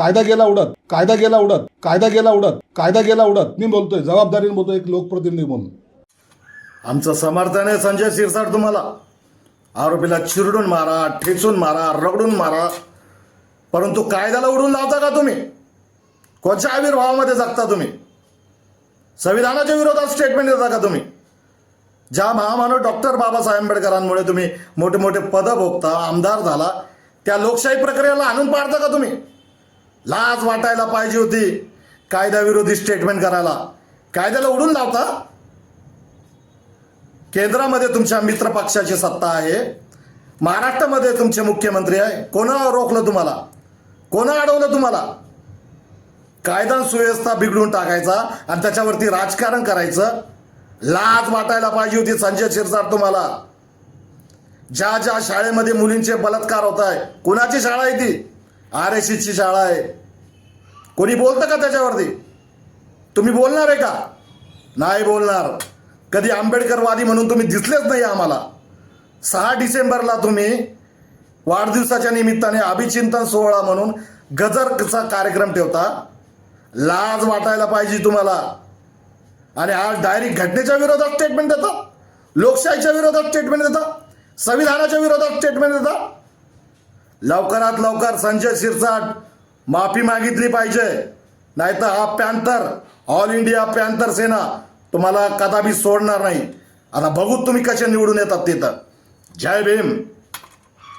कायदा गेला उडत कायदा गेला उडत कायदा गेला उडत कायदा गेला उडत. मी बोलतोय जबाबदारीने बोलतोय एक लोकप्रतिनिधी म्हणून. आमचं समर्थन आहे संजय शिरसाट तुम्हाला. आरोपीला चिरडून मारा ठेचून मारा रगडून मारा. परंतु कायद्याला उडून लावता का तुम्ही? कोणत्या आविर्भावामध्ये जगता तुम्ही? संविधानाच्या विरोधात स्टेटमेंट देता का तुम्ही? ज्या महामानव डॉक्टर बाबासाहेब आंबेडकरांमुळे तुम्ही मोठे मोठे पदं भोगता आमदार झाला त्या लोकशाही प्रक्रियेला आणून पाडता का तुम्ही? लाज वाटायला पाहिजे होती कायद्याविरोधी स्टेटमेंट करायला. कायद्याला उडून लावता? केंद्रामध्ये तुमच्या मित्र पक्षाची सत्ता आहे. महाराष्ट्रामध्ये तुमचे मुख्यमंत्री आहे. कोणा रोखलं तुम्हाला? कोणा अडवलं तुम्हाला? कायदा सुव्यवस्था बिघडून टाकायचा आणि त्याच्यावरती राजकारण करायचं. लाज वाटायला पाहिजे होती संजय शिरसाट तुम्हाला. ज्या ज्या शाळेमध्ये मुलींचे बलात्कार होत आहे कुणाची शाळा आहे ती? आर एस एसची शाळा आहे. कोणी बोलतं का त्याच्यावरती? तुम्ही बोलणार आहे का? नाही बोलणार. कधी आंबेडकरवादी म्हणून तुम्ही दिसलेच नाही आम्हाला. सहा डिसेंबरला तुम्ही वाढदिवसाच्या निमित्ताने अभिचिंतन सोहळा म्हणून गजरचा कार्यक्रम ठेवता. लाज वाटायला पाहिजे तुम्हाला. आणि आज डायरेक्ट घटनेच्या विरोधात स्टेटमेंट देता. लोकशाहीच्या विरोधात स्टेटमेंट देता. संविधानाच्या विरोधात स्टेटमेंट देता. लवकरात लवकर संजय शिरसाट माफी मागितली पाहिजे. नाहीतर हा panther all India panther Sena तुम्हाला कदापि सोडणार नाही. आता बघू तुम्ही कसे निवडून येतात तिथं. जय भीम.